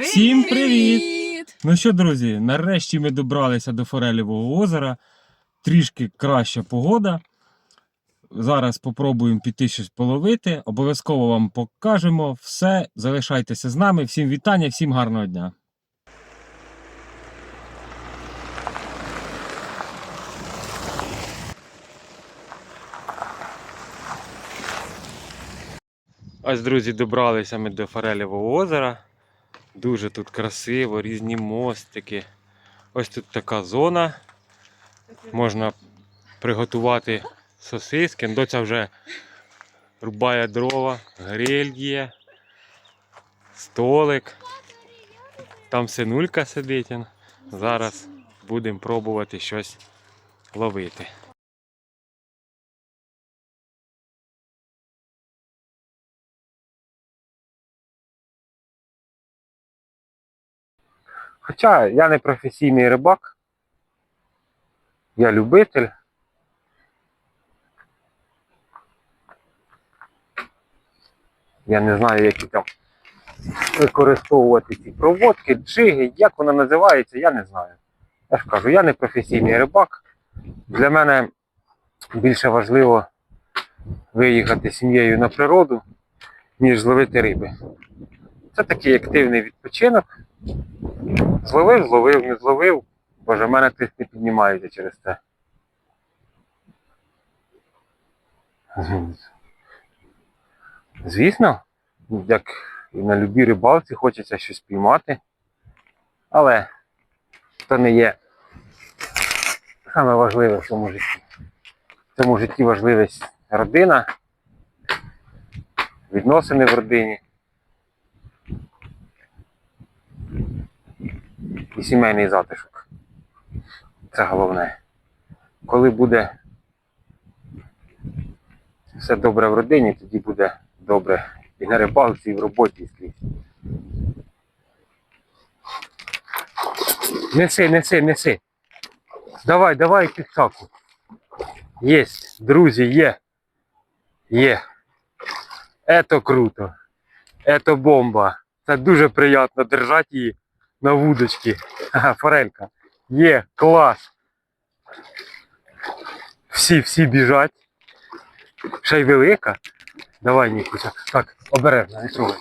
Всім привіт! Ну що, друзі, нарешті ми добралися до Форелівого озера. Трішки краща погода. Зараз спробуємо піти щось половити. Обов'язково вам покажемо все. Залишайтеся з нами. Всім вітання, всім гарного дня. Ось, друзі, добралися ми до Форелівого озера. Дуже тут красиво, різні мостики. Ось тут така зона. Можна приготувати сосиски. Доця вже рубає дрова, гриль є, столик. Там синулька сидить. Зараз будемо пробувати щось ловити. Хоча я не професійний рибак, я любитель. Я не знаю, які там використовувати ці проводки, джиги, як вона називається, я не знаю. Я ж кажу, я не професійний рибак. Для мене більше важливо виїхати сім'єю на природу, ніж зловити риби. Це такий активний відпочинок. Зловив, зловив, не зловив. Боже, в мене тиск не піднімається через це. Звісно, як і на любій рибалці хочеться щось піймати. Але це не є саме важливе в цьому житті. В цьому житті важливість родина, відносини в родині. І сімейний затишок. Це головне. Коли буде все добре в родині, тоді буде добре і на рибалці, і в роботі, і скрізь. Неси, неси, неси. Давай, давай підсаку. Єсть, друзі, є. Є. Ето круто. Ето бомба. Це дуже приємно держати її на вудочці. Ага, форелька. Є, клас. Всі, всі біжать. Ще й велика. Давай, Нікуся. Так, обережно, не трогай.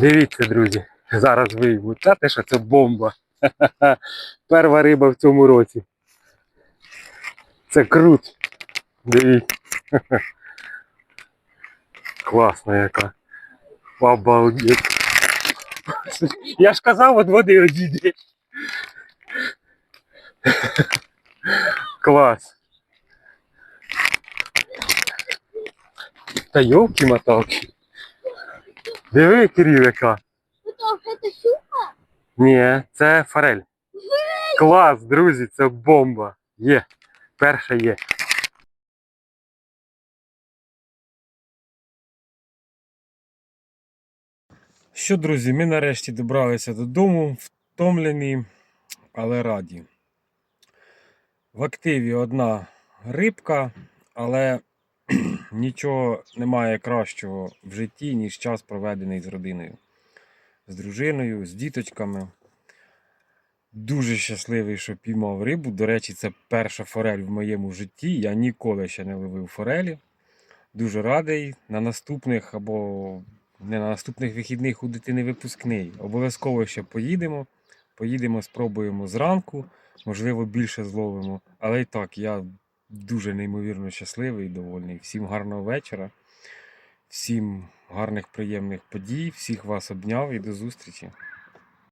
Дивіться, друзі, зараз. Та те, що це бомба. Перша риба в цьому році. Це круто. Дивіться. Класна яка. Обалдеть. Я ж казав, от води одійде. Клас. Та йолки моталки Диви, Кирил, яка. Это щука? Ні, це форель. Клас, друзі, це бомба. Є. Перша є. Що, друзі, ми нарешті добралися додому, втомлені, але раді. В активі одна рибка, але нічого немає кращого в житті, ніж час проведений з родиною, з дружиною, з діточками. Дуже щасливий, що піймав рибу. До речі, це перша форель в моєму житті. Я ніколи ще не ловив форелі. Дуже радий. На наступних або не на наступних вихідних у дитини випускний. Обов'язково ще поїдемо. Поїдемо, спробуємо зранку. можливо, більше зловимо. Але і так, я дуже неймовірно щасливий і довольний. Всім гарного вечора, всім гарних приємних подій, всіх вас обняв і до зустрічі.